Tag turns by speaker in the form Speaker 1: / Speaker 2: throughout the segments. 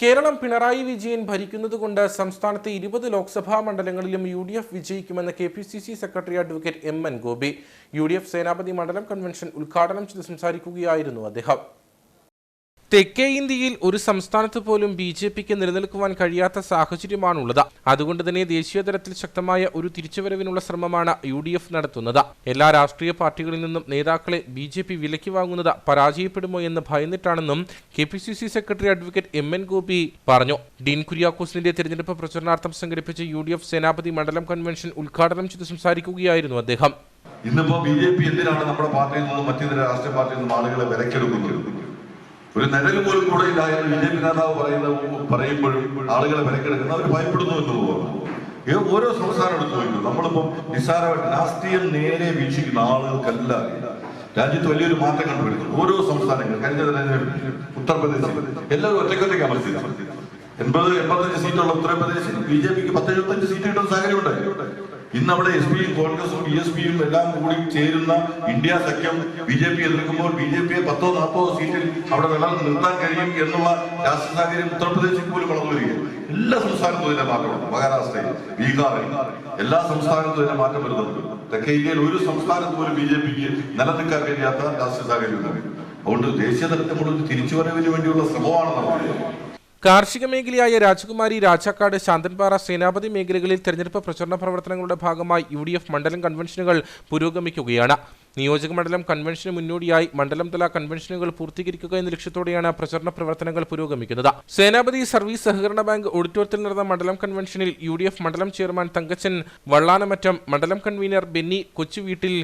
Speaker 1: കേരളം പിണറായി വിജയൻ ഭരിക്കുന്നതുകൊണ്ട് സംസ്ഥാനത്തെ ഇരുപത് ലോക്സഭാ മണ്ഡലങ്ങളിലും U D F വിജയിക്കുമെന്ന് K P C C secretary advocate M N Gopi. U D F Senapathy മണ്ഡലം convention ഉദ്ഘാടനം ചെയ്ത് സംസാരിക്കുകയായിരുന്നു അദ്ദേഹം. തെക്കേ ഇന്ത്യയിൽ ഒരു സംസ്ഥാനത്ത് പോലും ബി ജെ പിക്ക് നിലനിൽക്കുവാൻ കഴിയാത്ത സാഹചര്യമാണുള്ളത്. അതുകൊണ്ട് തന്നെ ദേശീയ തലത്തിൽ ശക്തമായ ഒരു തിരിച്ചുവരവിനുള്ള ശ്രമമാണ് യു ഡി എഫ് നടത്തുന്നത്. എല്ലാ രാഷ്ട്രീയ പാർട്ടികളിൽ നിന്നും നേതാക്കളെ ബി ജെ പി വിലക്കി വാങ്ങുന്നത് പരാജയപ്പെടുമോ എന്ന് ഭയന്നിട്ടാണെന്നും K P C C secretary advocate M N Gopi പറഞ്ഞു. ഡീൻ കുര്യാക്കോസിന്റെ തെരഞ്ഞെടുപ്പ് പ്രചരണാർത്ഥം സംഘടിപ്പിച്ച യു ഡി എഫ് സേനാപതി മണ്ഡലം കൺവെൻഷൻ ഉദ്ഘാടനം ചെയ്ത് സംസാരിക്കുകയായിരുന്നു അദ്ദേഹം.
Speaker 2: ഇന്നിപ്പോ ബി ജെ പി എന്തിനാണ് നമ്മുടെ പാർട്ടിയിൽ നിന്നും മറ്റു രാഷ്ട്രീയ പാർട്ടിയിൽ നിന്നും ആളുകളെ വിലക്കെടുക്കുന്നത്? ഒരു നിഴൽ പോലും കൂടെ ഇല്ലായിരുന്നു ബി ജെ പി നേതാവ് പറയുന്ന പറയുമ്പോഴും ആളുകളെ വിലക്കെടുക്കുന്ന അവർ ഭയപ്പെടുന്നു എന്ന് തോന്നുന്നു. ഓരോ സംസ്ഥാനം എടുത്തു നോക്കുന്നു നമ്മളിപ്പം നിസ്സാരമായിട്ട് രാഷ്ട്രീയം നേരെ വീക്ഷിക്കുന്ന ആളുകൾക്കല്ല രാജ്യത്ത് വലിയൊരു മാറ്റം കണ്ടുപിടിക്കുന്നു. ഓരോ സംസ്ഥാനങ്ങൾ കഴിഞ്ഞ ഉത്തർപ്രദേശ് എല്ലാവരും ഒറ്റക്കൊറ്റയ്ക്കാണ് മത്സരിച്ചത്. എൺപത് എൺപത്തഞ്ച് സീറ്റുള്ള ഉത്തർപ്രദേശിൽ ബി ജെ പിക്ക് പത്ത് എഴുപത്തഞ്ച് സീറ്റ് കിട്ടുന്ന സാഹചര്യം ഉണ്ടായി. ഇന്ന് അവിടെ എസ് പിയും കോൺഗ്രസും ബി എസ് പിയും എല്ലാം കൂടി ചേരുന്ന ഇന്ത്യ സഖ്യം ബി ജെ പി എതിർക്കുമ്പോൾ ബി ജെ പിയെ പത്തോ നാൽപ്പതോ സീറ്റിൽ അവിടെ വെള്ളം നിർത്താൻ കഴിയും എന്നുള്ള രാഷ്ട്രീയ സാഹചര്യം ഉത്തർപ്രദേശിൽ പോലും വളർന്നു വരികയാണ് എല്ലാ സംസ്ഥാനത്തും ഇതിന്റെ മാറ്റം മഹാരാഷ്ട്രയിൽ ബീഹാറിൽ എല്ലാ സംസ്ഥാനത്തും ഇതിന്റെ മാറ്റം വരുന്നുണ്ട്. തെക്കേ ഇന്ത്യയിൽ ഒരു സംസ്ഥാനത്ത് പോലും ബി ജെ പിക്ക് നിലനിൽക്കാൻ കഴിയാത്ത രാഷ്ട്രീയ സാഹചര്യം അതുകൊണ്ട് ദേശീയ തലത്തിൽ കൂടുതൽ തിരിച്ചുവരവിന് വേണ്ടിയുള്ള ശ്രമമാണ് നടത്തുന്നത്
Speaker 1: കാർഷിക മേഖലയായ രാജകുമാരി രാജാക്കാട് ശാന്തൻപാറ സേനാപതി മേഖലകളിൽ തെരഞ്ഞെടുപ്പ് പ്രചരണ പ്രവർത്തനങ്ങളുടെ ഭാഗമായി യു ഡി എഫ് മണ്ഡലം കൺവെൻഷനുകൾ പുരോഗമിക്കുകയാണ്. നിയോജക മണ്ഡലം കൺവെൻഷന് മുന്നോടിയായി മണ്ഡലംതല കൺവെൻഷനുകൾ പൂർത്തീകരിക്കുക എന്ന ലക്ഷ്യത്തോടെയാണ് പ്രചരണ പ്രവർത്തനങ്ങൾ പുരോഗമിക്കുന്നത്. സേനാപതി സർവീസ് സഹകരണ ബാങ്ക് ഓഡിറ്റോറിയത്തിൽ നടന്ന മണ്ഡലം കൺവെൻഷനിൽ യു മണ്ഡലം ചെയർമാൻ തങ്കച്ചൻ വള്ളാനമറ്റം മണ്ഡലം convener Benny Kochuveettil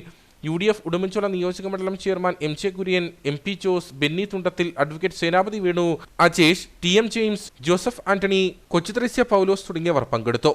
Speaker 1: U D F Udumbanchola നിയോജക മണ്ഡലം chairman M J Kurian M P Jose Benny Thundathil advocate Senapathi Venu Ajesh T M James Joseph Antony Kochuthresia Paulose തുടങ്ങിയവർ പങ്കെടുത്തു.